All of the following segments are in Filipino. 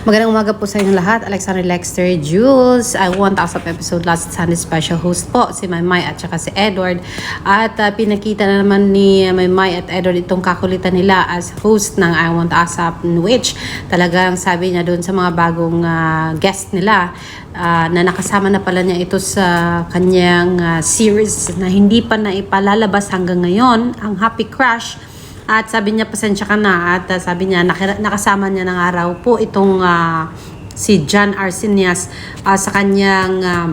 Magandang umaga po sa inyong lahat. Alexander Lexter Jules. I want us up episode last Sunday special host po si Maymay at saka si Edward. At ah, pinakita na naman ni Maymay at Edward itong kakulitan nila as host ng I Want Us Up which talagang sabi niya doon sa mga bagong ah, guest nila ah, na nakasama na pala niya ito sa kanyang ah, series na hindi pa na ipalalabas hanggang ngayon, ang Happy Crush. At sabi niya, pasensya ka na. At uh, sabi niya, nakasama niya ng araw po itong ah, si John Arsenias ah, sa kanyang um,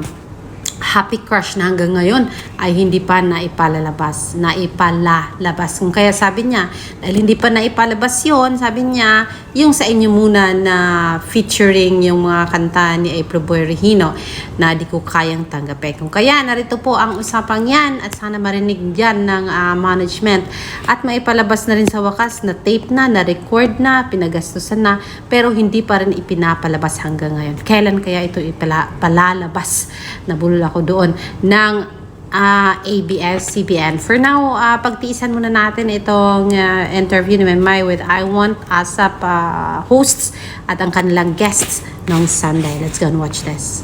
happy crush na hanggang ngayon ay hindi pa naipalalabas, naipalalabas. Kung kaya sabi niya, dahil hindi pa naipalabas yon sabi niya, yung sa inyo muna na featuring yung mga kanta ni April Boy Regino na di ko kayang tanggapin. Kung kaya, narito po ang usapang yan at sana marinig yan ng ah, management at maipalabas na rin sa wakas na tape na, na record na, pinagastusan na, pero hindi pa rin ipinapalabas hanggang ngayon. Kailan kaya ito ipalalabas? Nabulol ako doon ng ah, ABS-CBN. For now, ah, pagtiisan muna natin itong ah, interview ni Memay with I Want ASAP ah, hosts at ang kanilang guests noong Sunday. Let's go and watch this.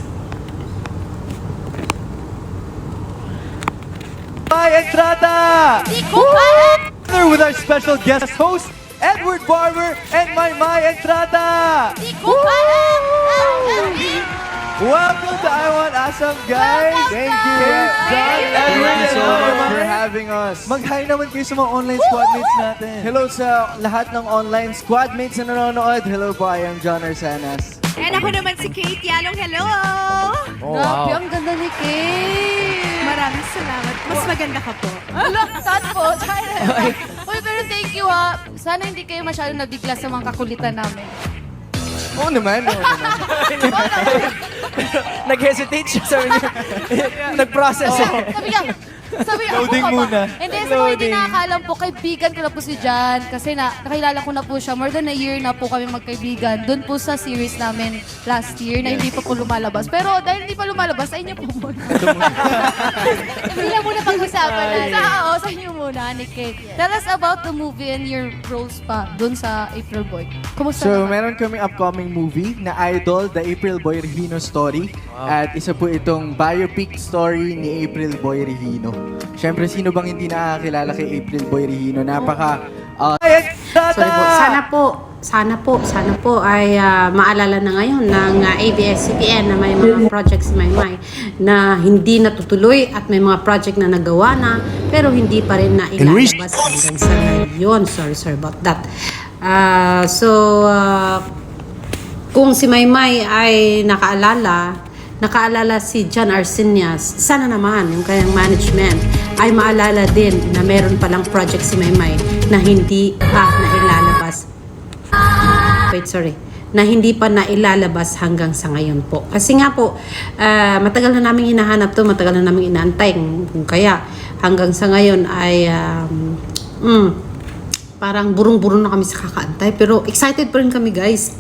Hi, Entrada! Together with our special guest host, Edward Barber and my my Entrada! Welcome to I Want Awesome, guys! Thank you. John, Thank Edward, you so and much for having us. Mag-hi naman kayo sa mga online squadmates natin. Hello sa lahat ng online squadmates na nanonood. Hello po, I am John Arsanas. And ako naman si Kate Yalong. Hello! Oh, Grabe, ang ganda ni Kate. Maraming salamat. Mas maganda ka po. Saan po? Uy, pero thank you ha. Sana hindi kayo masyadong nabigla sa mga kakulitan namin. Oo naman, oo naman. Nag-hesitate siya, sabi niya. Nag-process eh. Sabi niya, sabi niya, Loading ako muna. Hindi, sa mga hindi nakakalam po, kaibigan ko na po si Jan. Kasi na, nakilala ko na po siya. More than a year na po kami magkaibigan. Doon po sa series namin last year na hindi pa po lumalabas. Pero dahil hindi pa lumalabas, sa inyo po muna. Pag-usapan natin. Sa, oo, sa inyo muna, ni Kate. Tell us about the movie and your roles pa doon sa April Boy. Kumusta So, naman? meron kaming upcoming movie na Idol, The April Boy Regino Story. At isa po itong biopic story ni April Boy Regino. Siyempre, sino bang hindi nakakilala kay April Boy Regino? Napaka... uh! Sorry po. Sana po, sana po, sana po ay ah, maalala na ngayon ng ah, ABS-CBN na may mga projects si Maymay na hindi natutuloy at may mga project na nagawa na pero hindi pa rin na ilalabas hanggang sa ngayon. Sorry, sorry about that. Ah, so, ah, kung si Maymay ay nakaalala, nakaalala si John Arsenias, sana naman yung kanyang management ay maalala din na meron palang project si Maymay na hindi pa nailalabas. Wait, sorry na hindi pa nailalabas hanggang sa ngayon po. Kasi nga po, ah, matagal na namin hinahanap to, matagal na namin inaantay. Kung kaya hanggang sa ngayon ay um, mm, parang burong-burong na kami sa kakaantay. Pero excited pa rin kami guys.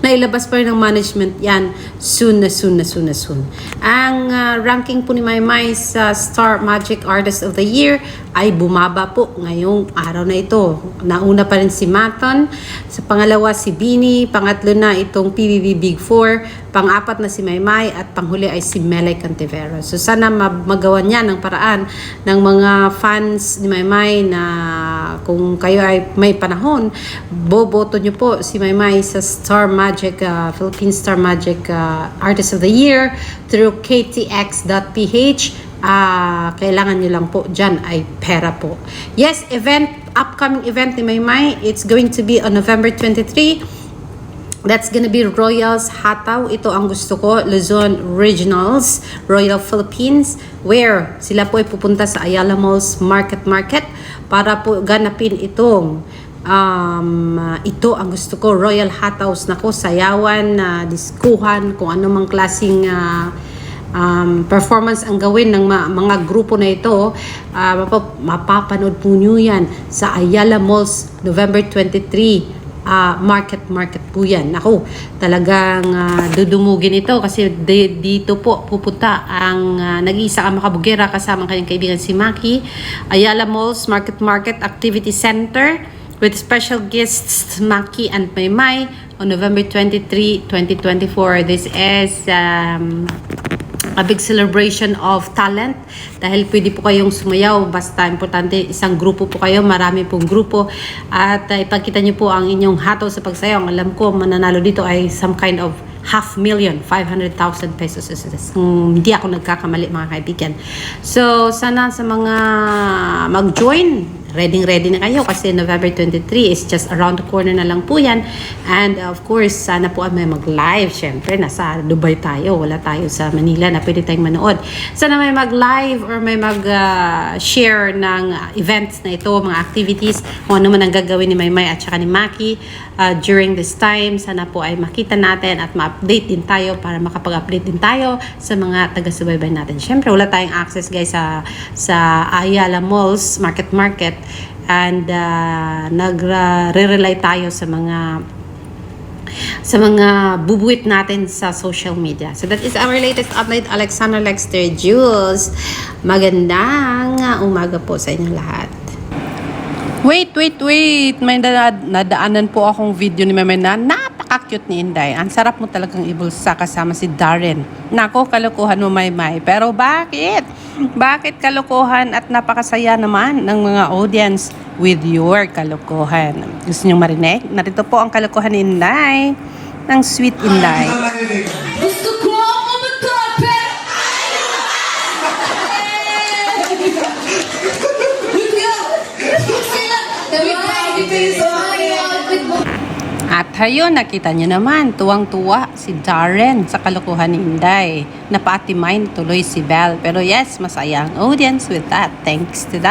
Nailabas pa rin ng management yan soon na soon na soon na soon. Ang ah, ranking po ni Maymay sa Star Magic Artist of the Year ay bumaba po ngayong araw na ito. Nauna pa rin si Maton, sa pangalawa si Bini, pangatlo na itong PBB Big Four, pang-apat na si Maymay at panghuli ay si Melay Cantivero. So sana ma- magawa niya ng paraan ng mga fans ni Maymay na kung kayo ay may panahon, boboto niyo po si Maymay sa Star Magic, uh, Philippine Star Magic uh, Artist of the Year through ktx.ph. Ah, kailangan niyo lang po dyan ay pera po. Yes, event, upcoming event ni Maymay, it's going to be on November 23. That's gonna be Royals Hataw. Ito ang gusto ko, Luzon Regionals, Royal Philippines, where sila po ay pupunta sa Ayala Malls Market Market para po ganapin itong um, uh, ito ang gusto ko, Royal Hataws na ko, sayawan, na diskuhan, kung ano mang klaseng uh, um, performance ang gawin ng ma- mga grupo na ito, ah, mapa- mapapanood po nyo yan sa Ayala Malls, November 23. ah, market market po yan. Ako, talagang ah, dudumugin ito kasi di- dito po pupunta ang ah, nag-iisa ang makabugera kasama ang kanyang kaibigan si Maki. Ayala Malls Market Market Activity Center with special guests Maki and Maymay on November 23, 2024. This is um, a big celebration of talent. Dahil pwede po kayong sumayaw basta importante isang grupo po kayo marami pong grupo. At uh, ipagkita niyo po ang inyong hatol sa pagsayaw alam ko mananalo dito ay some kind of half million 500,000 pesos. Kung hindi ako nagkakamali mga kaibigan. So sana sa mga mag-join ready ready na kayo kasi November 23 is just around the corner na lang po yan. And of course sana po ay may mag-live. Syempre nasa Dubai tayo. Wala tayo sa Manila na pwede tayong manood. Sana may mag-live or may mag-share ng uh, events na ito mga activities kung ano man ang gagawin ni Maymay at saka ni Maki uh, during this time. Sana po ay makita natin at ma-update din tayo para makapag-update din tayo sa mga taga-subaybay natin. Syempre wala tayong access guys sa sa Ayala Malls Market Market and uh, nagre-rely tayo sa mga sa mga bubuit natin sa social media. So that is our latest update. Alexander Lexter Jules. Magandang umaga po sa inyong lahat. Wait, wait, wait. May nada- nadaanan po akong video ni Meme na napaka-cute ni Inday. Ang sarap mo talagang ibulsa kasama si Darren. Nako, kalokohan mo, Maymay. Pero bakit? Bakit kalokohan at napakasaya naman ng mga audience with your kalokohan? Gusto niyong marinig? Narito po ang kalokohan ni Inday ng Sweet Inday. Gusto At ayun, nakita niyo naman, tuwang-tuwa si Darren sa kalokohan ni Inday. Napatimain tuloy si Belle. Pero yes, masaya ang audience with that. Thanks to that.